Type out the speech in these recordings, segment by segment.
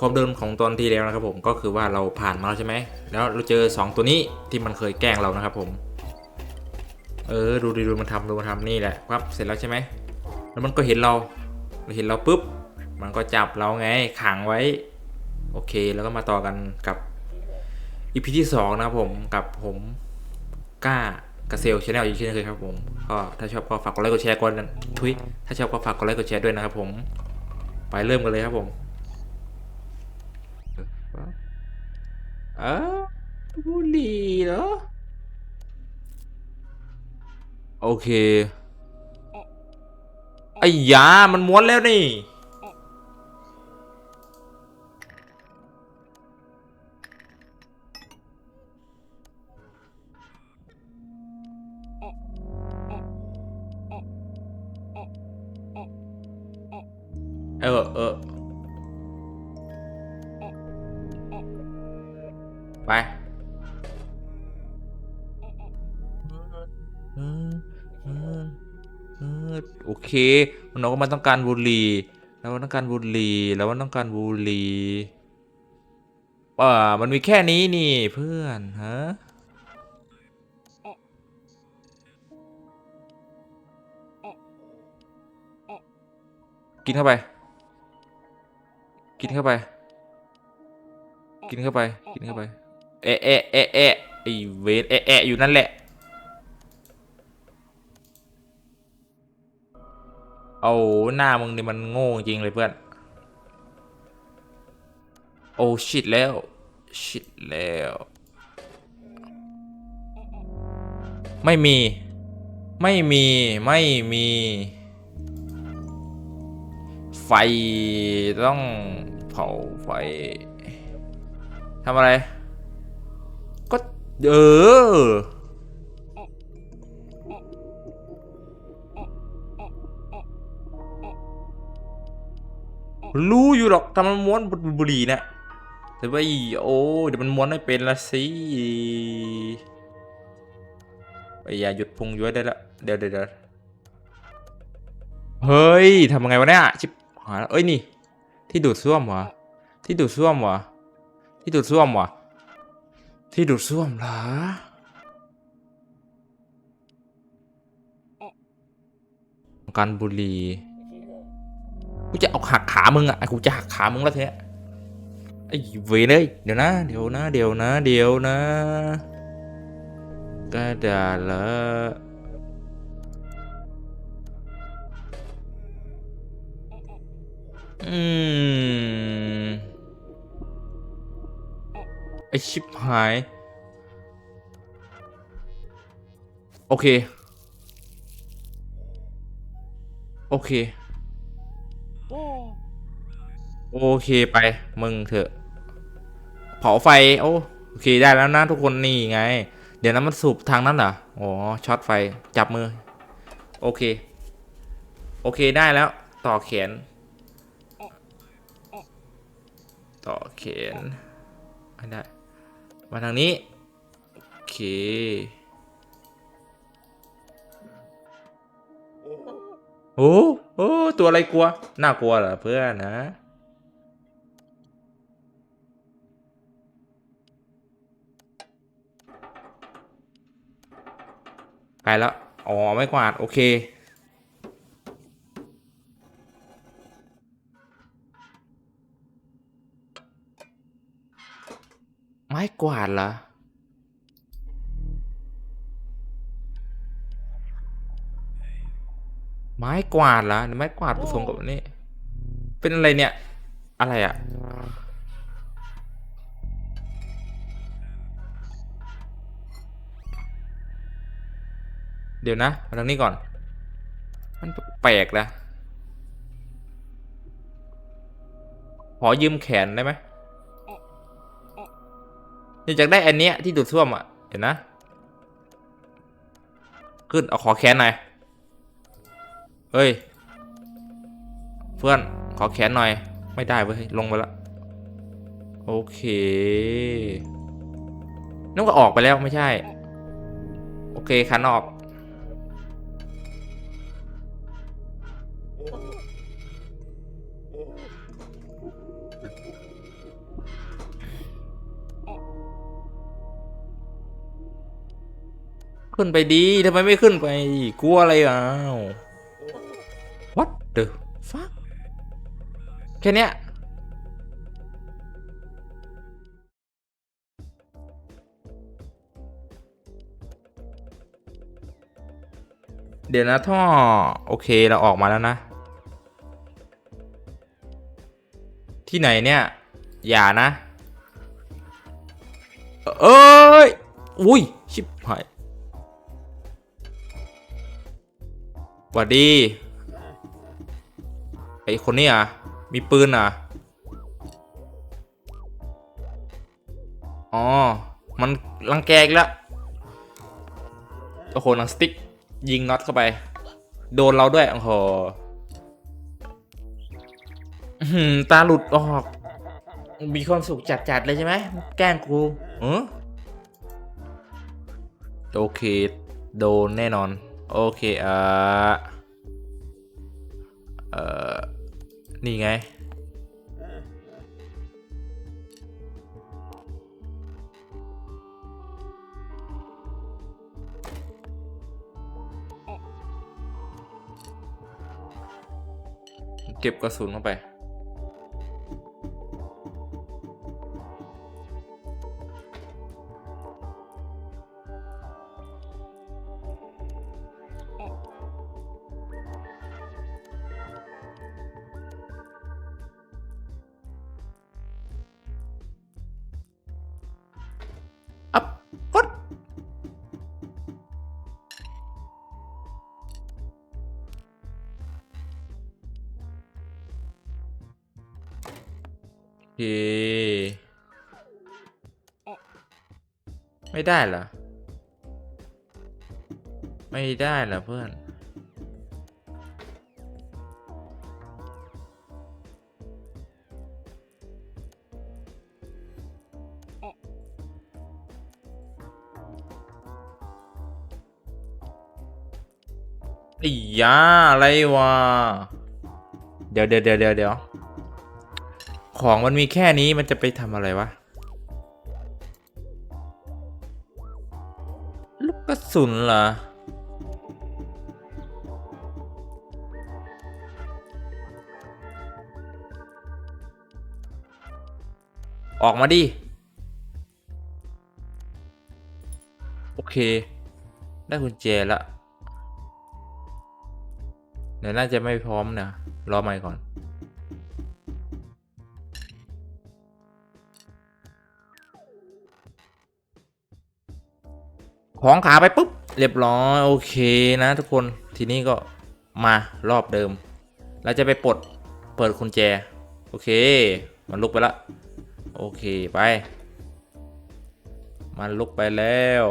ความเดิมของตอนที่แล้วนะครับผมก็คือว่าเราผ่านมาแล้วใช่ไหมแล้วเราเจอ 2 ตัวนี้ที่มันเคยแกล้งเรานะครับผม เออดูดิดูมันทำดูมันทำนี่แหละครับเสร็จแล้วใช่ไหมแล้วมันก็เห็นเราเห็นเราปุ๊บ มันก็จับเราไงขังไว้ โอเคแล้วก็มาต่อกันกับอีพีที่ 2 นะครับผมกับผมกล้ากระเซลชาแนลอีกเช่นเคยครับผมก็ถ้าชอบก็ฝากกดไลค์กดแชร์กดทุยถ้าชอบก็ฝากกดไลค์กดแชร์ด้วยนะครับผมไปเริ่มกันเลยครับผม เออบุหรี่เหรอ โอเคไอ้ยา มันม้วนแล้วนี่ เคมันบอกว่ามันต้องการบุหรี่แล้วมันต้องการบุหรี่แล้วมันต้องการบุหรี่ว่ามันมีแค่นี้นี่เพื่อนฮะกินเข้าไป กินเข้าไป กินเข้าไป กินเข้าไป เอะเอะเอะเอะไอเวนเอะเอะอยู่นั่นแหละ เอาหน้ามึงนี่มันโง่จริงเลยเพื่อน โอ้ชิดแล้ว ชิดแล้ว ไม่มี ไม่มี ไม่มี ไฟต้องเผาไฟทำอะไร ก็ เออ รู้อยู่หรอกทำมันม้วนบุหรี่เนี่ยแต่ว่าอีโอ้เดี๋ยวมันม้วนไม่เป็นละสิไปอย่าหยุดพุงย้วยได้ละเดี๋ยวเดี๋ยวเดี๋ยวเฮ้ยทำยังไงวะเนี่ยชิบหายแล้วเอ้ยนี่ ที่ดูดซ่วมวะที่ดูดซ่วมวะที่ดูดซ่วมวะที่ดูดซ่วมเหรอการบุหรี่ กูจะเอาหักขามึงอะกูจะหักขามึงแล้วเทะไอ้เวเลยเดี๋ยวนะ เดี๋ยวนะ เดี๋ยวนะ เดี๋ยวนะกระดาษละอืมไอชิบหาย โอเค โอเค โอเคไปมึงเถอะ เผาไฟ โอ้โอเคได้แล้วนะทุกคนนี่ไง เดี๋ยวนั้นมันสูบทางนั้นเหรออ๋อช็อตไฟจับมือ โอเค โอเคได้แล้ว ต่อแขน ต่อแขนไม่ได้มาทางนี้ โอเคโอ้โอ้ตัวอะไรกลัว น่ากลัวเหรอเพื่อนนะ ไปแล้ว อ๋อ ไม่กวาด โอเค ไม้กวาดเหรอไม้กวาดเหรอไม้กวาดผสมกับนนี้เป็นอะไรเนี่ย อะไรอะ เดี๋ยวนะ มาทางนี้ก่อน มันแปลกนะขอยืมแขนได้ไหมอยากได้อันเนี้ยที่ดูดซ่วมอะ เห็นนะ ขึ้น เอาขอแขนหน่อย เฮ้ย เพื่อน ขอแขนหน่อย ไม่ได้เว้ย ลงไปแล้วโอเคนึกว่าออกไปแล้วไม่ใช่ โอเคคันออก ขึ้นไปดีทำไมไม่ขึ้นไปกลัวอะไรอ้าว what the fuck แค่เนี้ยเดี๋ยวนะท่อ โอเคเราออกมาแล้วนะ ที่ไหนเนี่ย อย่านะ เอ้ย อุ้ย ชิบ หวัดดีไอคนนี้อะ มีปืนอะ อ๋อ มันรังแกอีกแล้วโอ้โหหนังสติ๊ก ยิงน็อตเข้าไป โดนเราด้วย โอ้โหอตาหลุดออก มีความสุขจัดๆเลยใช่ไหม แกล้งกูเออโอเค โดนแน่นอน โอเค เอ่อเอ่อนี่ไง เก็บกระสุนเข้าไป ไม่ได้เหรอ ไม่ได้เหรอเพื่อนไอ้ยาอะไรวะ เดี๋ยวเดี๋ยวเดี๋ยวเดี๋ยวเดี๋ยว ของมันมีแค่นี้มันจะไปทำอะไรวะ ลูกกระสุนเหรอ ออกมาดิ โอเค ได้กุญแจละเดี๋ยวน่าจะไม่พร้อมนะ รอใหม่ก่อน ของขาไปปุ๊บ เรียบร้อยโอเคนะทุกคนทีนี้ก็มารอบเดิม เราจะไปปลดเปิดกุญแจ โอเค มันลุกไปละ โอเคไป มันลุกไปแล้ว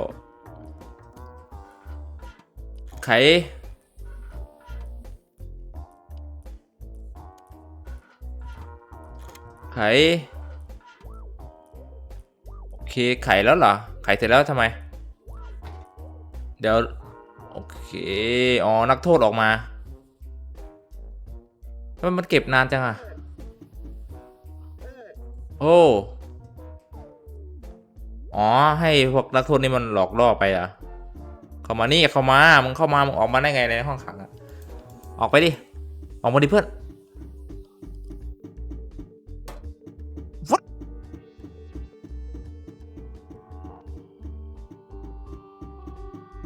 ไข ไข โอเคไขแล้วเหรอ ไขเสร็จแล้วทำไม เดี๋ยว โอเค อ๋อ นักโทษออกมาทำไมมันเก็บนานจังอะโอ้ อ๋อ ให้พวกนักโทษนี่มันหลอกล่อไปอะเข้ามานี่เข้ามา มึงเข้ามา มึงออกมาได้ไงในห้องขังอะออกไปดิ ออกมาดิเพื่อน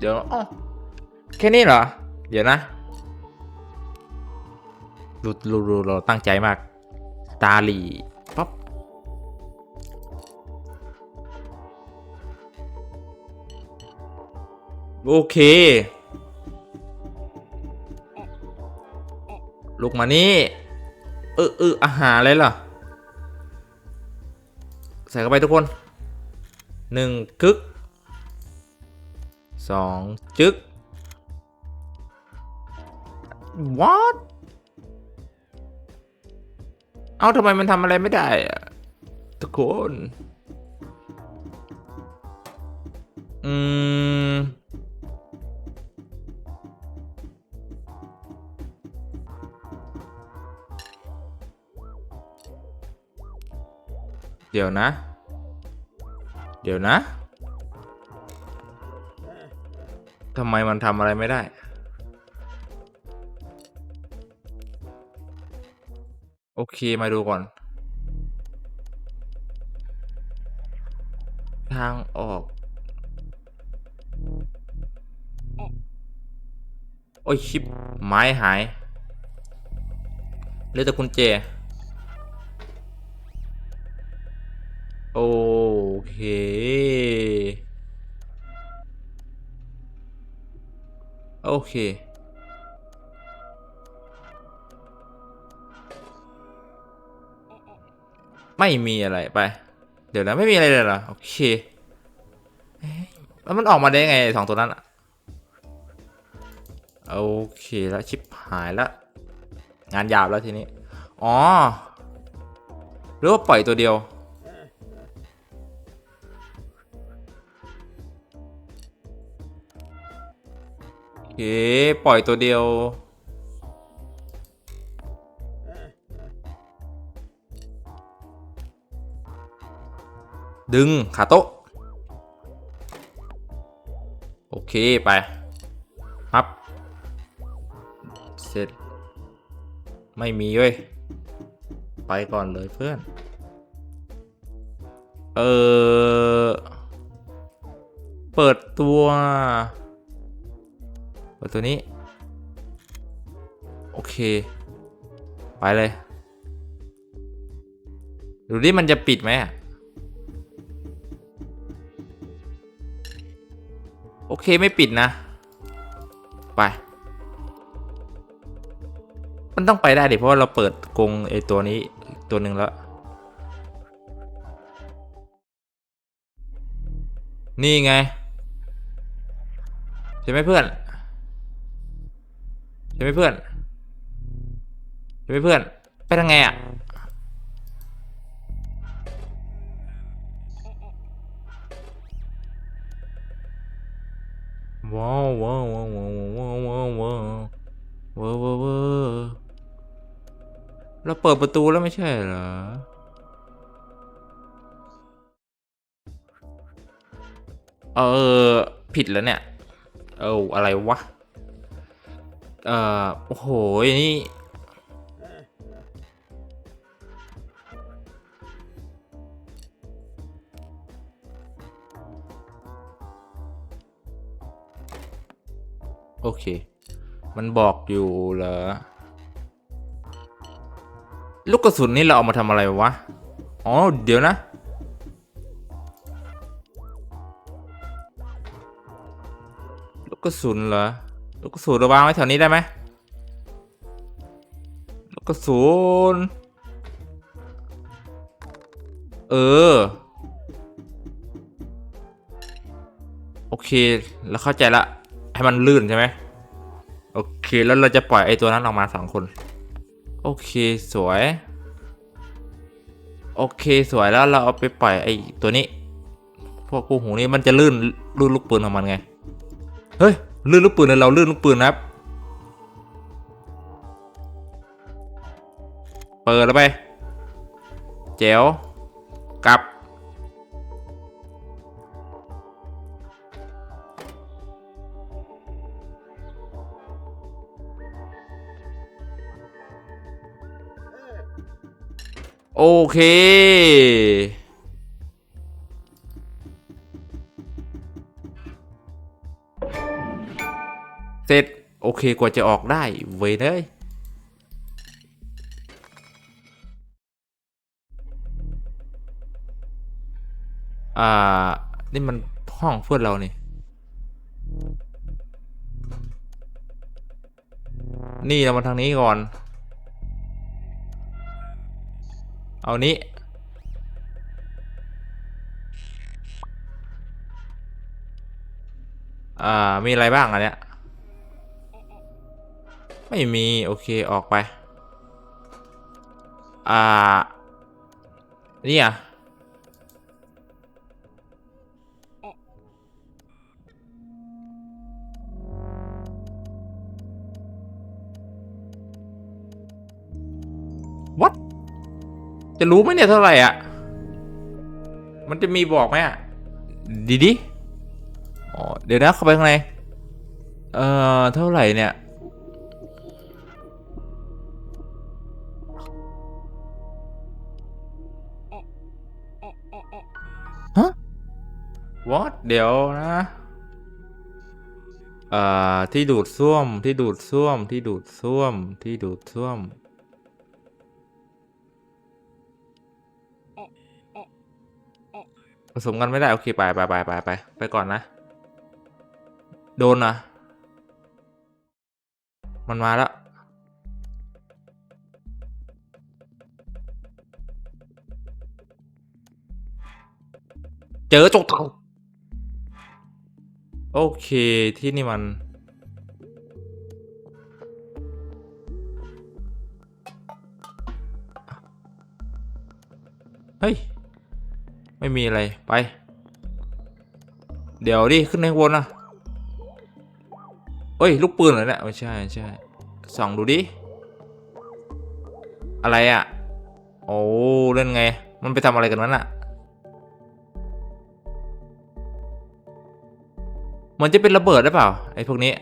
ดี๋ยวอ๋อแค่นี้เหรอ เดี๋ยวนะดูดูดูเราตั้งใจมาก ตาหลีปั๊บโอเคลุกมานี่ เออเอออาหารอะไรล่ะ ใส่เข้าไปทุกคนหนึ่งกึก สองจึก what เอ้าทำไมมันทำอะไรไม่ได้อะทุกคน อืม เดี๋ยวนะ เดี๋ยวนะ ทำไมมันทำอะไรไม่ได้ โอเคมาดูก่อน ทางออก โอ้ยชิปไม้หายเหลือแต่กุญแจ เค ไม่มีอะไรไป เดี๋ยวนะไม่มีอะไรเลยเหรอ โอเคแล้วมันออกมาได้ไงไอ้สองตัวนั้นอะโอเคแล้วชิปหายแล้ว งานหยาบแล้วทีนี้ อ๋อหรือว่าปล่อยตัวเดียว เคปล่อยตัวเดียว ดึง ขาโต๊ะ โอเค ไปครับ เสร็จ ไม่มีเว้ย ไปก่อนเลยเพื่อน เออ เปิดตัว ดตัวนี้ โอเค ไปเลย ดูดิมันจะปิดไหมโอเคไม่ปิดนะ ไป มันต้องไปได้ดิเพราะว่าเราเปิดกรงไอตัวนี้ตัวหนึ่งแล้ว นี่ไง ใช่ไหมเพื่อน ใช่ไหมเพื่อนใช่ไหมเพื่อน ไปทางไงอะว้าวว้าวว้าวว้าวว้าวว้าวว้าวว้าวว้าวว้าวเราเปิดประตูแล้วไม่ใช่เหรอเออ ผิดแล้วเนี่ย เอออะไรวะ เอ่อ โอ้โห นี่ โอเค มันบอกอยู่เหรอ ลูกกระสุนนี่เราเอามาทำอะไรวะ อ๋อ เดี๋ยวนะลูกกระสุนเหรอ ลูกกระสุนเราวางไว้แถวนี้ได้ไหมลูกกระสุนเออ โอเค แล้วเข้าใจละ ให้มันลื่นใช่ไหมโอเค แล้วเราจะปล่อยไอ้ตัวนั้นออกมาสองคน โอเค สวย โอเค สวยแล้วเราเอาไปปล่อยไอ้ตัวนี้ พวกกูหูนี่มันจะลื่น ลื่นลูกปืนของมันไง เฮ้ย ลื่นลูกปืนเลยเราลื่นลูกปืนนะครับ เปิดแล้วไปเจ๋วกลับ โอเค เคกว่าจะออกได้ เว้ยเลยอ่า นี่มันห้องเพื่อนเรานี่ นี่เรามาทางนี้ก่อน เอานี้ อ่า มีอะไรบ้างอันเนี้ย ไม่มี โอเคออกไป อ่า นี่อะวัดจะรู้ไหมเนี่ยเท่าไหร่อะ มันจะมีบอกไหมอะ ดีดิ อ๋อ เดี๋ยวนะเข้าไปข้างใน เอ่อ เท่าไหร่เนี่ย what เดี๋ยวนะเอ่อที่ดูดซ่วมที่ดูดซ่วมที่ดูดซ่วมที่ดูดซ่วม ผสมกันไม่ได้ โอเค ไปไปไปไปไปไปก่อนนะ โดนนะ มันมาแล้วเจอจกเต่า โอเคที่นี่มัน เฮ้ย ไม่มีอะไร ไป เดี๋ยวดิ ขึ้นในข้บนนะเฮ้ย ลูกปืนเหรอเนี่ยไม่ใช่ไม่ใช่ส่องดูดิ อะไรอะ่ะ โอ้เล่นไง มันไปทำอะไรกันนั้นอะ่ะมันจะเป็นระเบิดหรือเปล่าไอ้พวกนี้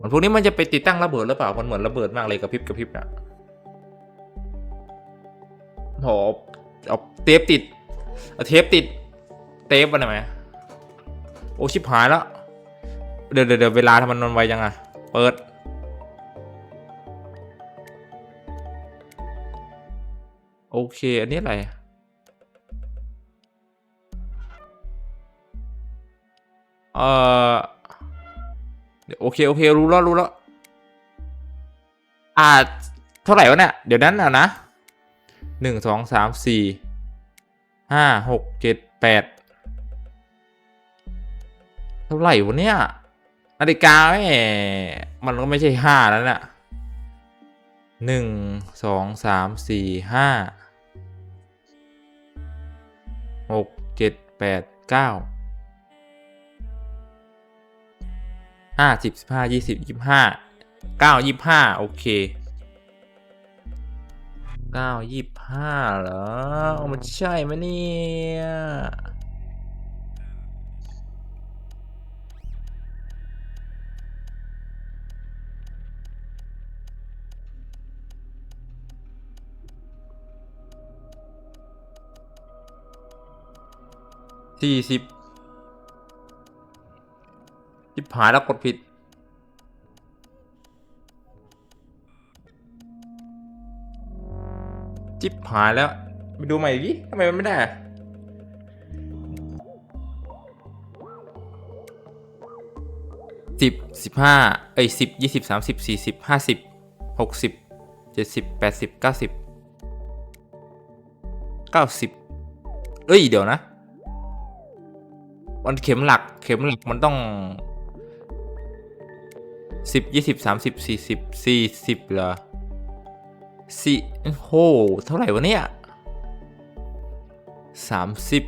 มันพวกนี้มันจะไปติดตั้งระเบิดหรือเปล่ามันเหมือนระเบิดมากเลยกระพริบกระพริบนะโหเอาเทปติดเอาเทปติดเทปมันทำไมโอ้ชิบหายแล้วเดี๋ยวเดี๋ยวเวลาทำไมมันไวยังอะเปิดโอเค อันนี้อะไร เออเดี๋ยวโอเค โอเค รู้แล้วรู้แล้วอ่าเท่าไหร่วะเนี่ย เดี๋ยวนั้นอะนะหนึ่งสองสามสี่ห้าหกเจ็ดแปดเท่าไหร่วะเนี่ยนาฬิกาแม่มันก็ไม่ใช่ห้าแล้วน่ะหนึ่งสองสามสี่ห้าหกเจ็ดแปดเก้า ห้าสิบสิบห้ายี่สิบยี่สิบห้าเก้ายี่ห้าโอเคเก้ายี่ห้าเหรอ มันใช่ไหมเนี่ยสี่สิบ จิบหายแล้วกดผิด จิบหายแล้ว ไปดูใหม่ดิทำไมมันไม่ได้สิบสิบห้าเอ้ยสิบยี่สิบสามสิบสี่สิบห้าสิบหกสิบเจ็ดสิบแปดสิบเก้าสิบเก้าสิบเอ้ย เดี๋ยวนะมันเข็มหลัก เข็มหลักมันต้อง สิบยี่สิบสามสิบสี่สิบสี่สิบเหรอสี่โหเท่าไหร่วะเนี่ยสามสิบ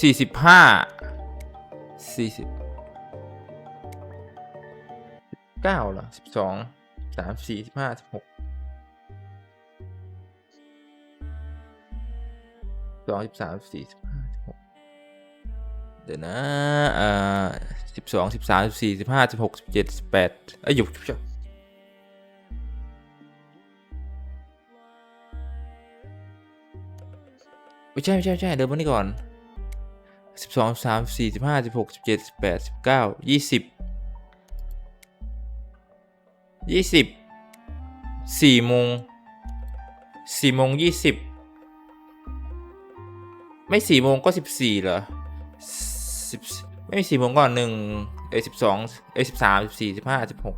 สี่สิบห้าสี่สิบเก้าเหรอสิบสองสามสี่สิบห้าสิบหกสองสิบสามสี่สิบ เดี๋ยวนะเอ่อสิบสองสิบสามสิบสี่สิบห้าสิบหกสิบเจ็ดสิบแปดเอ้ยหยุดหยุดหยุดไม่ใช่ไม่ใช่ไม่ใช่เดินมานี่ก่อนสิบสองสามสี่สิบห้าสิบหกสิบเจ็ดสิบแปดสิบเก้ายี่สิบยี่สิบสี่โมงสี่โมงยี่สิบไม่สี่โมงก็สิบสี่เหรอ สิบไม่สี่โมงก็หนึ่งเอสิบสองเอสิบสามสิบสี่สิบห้าสิบหก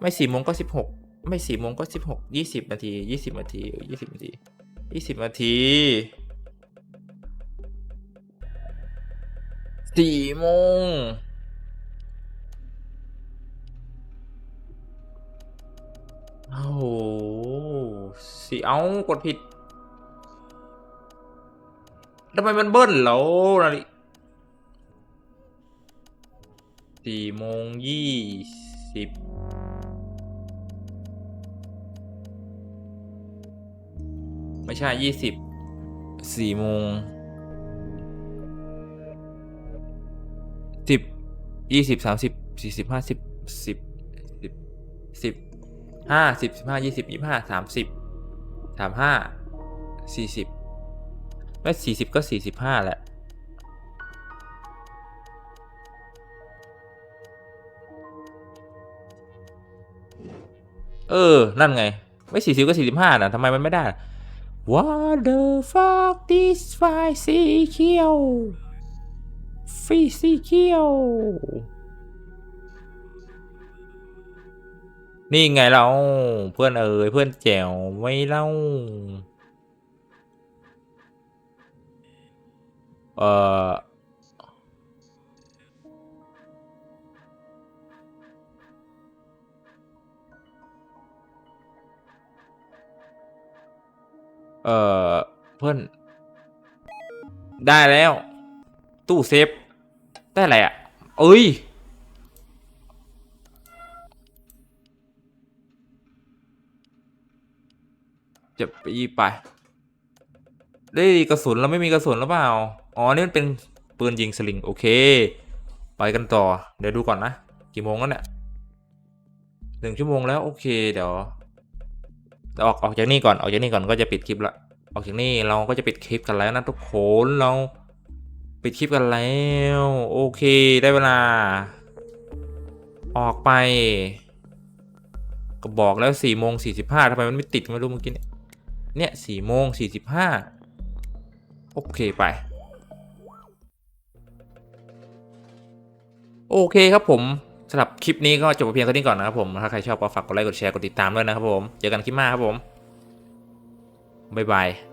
ไม่สี่โมงก็สิบหกไม่สี่โมงก็สิบหกยี่สิบนาทียี่สิบนาทียี่สิบนาทียี่สิบนาทีสี่โมงโอ้โหสี่เอากดผิดทำไมมันเบิ้ลแล้วนาฬิ สี่โมงยี่สิบไม่ใช่ยี่สิบสี่โมงสิบยี่สิบสามสิบสี่สิบห้าสิบสิบสิบสิบห้าสิบสิบห้ายี่สิบยี่ห้าสามสิบสามห้าสี่สิบไม่สี่สิบก็สี่สิบห้าแหละ เออ นั่นไง ไม่สี่สิบก็สี่สิบห้านะทำไมมันไม่ได้ What the fuck this ไฟสีเขียวฟีสีเขียว นี่ไงเรา เพื่อนเอ๋ยเพื่อนแจ๋วไม่เล่า เอ่อ เออเพื่อน ได้แล้ว ตู้เซฟ ได้อะไรอะ เอ้ย จะไปยีไป ได้กระสุนแล้วไม่มีกระสุนหรือเปล่า อ๋อ นี่มันเป็นปืนยิงสลิง โอเค ไปกันต่อ เดี๋ยวดูก่อนนะ กี่โมงแล้วเนี่ยหนึ่งชั่วโมงแล้ว โอเค เดี๋ยว ออกออกจากนี่ก่อนออกจากนี่ก่อนก็จะปิดคลิปละออกจากนี่เราก็จะปิดคลิปกันแล้วนะทุกคนเราปิดคลิปกันแล้วโอเคได้เวลา ออกไป ก็บอกแล้วสี่โมงสี่สิบห้าทำไมมันไม่ติดไม่รู้เมื่อกี้เนี่ยเนี่ยสี่โมงสี่สิบห้าโอเคไป โอเคครับผม สำหรับคลิปนี้ก็จบเพียงเท่านี้ก่อนนะครับผม ถ้าใครชอบก็ฝากกดไลค์ กดแชร์ กดติดตามด้วยนะครับผม เจอกันคลิปหน้าครับผม บ๊ายบาย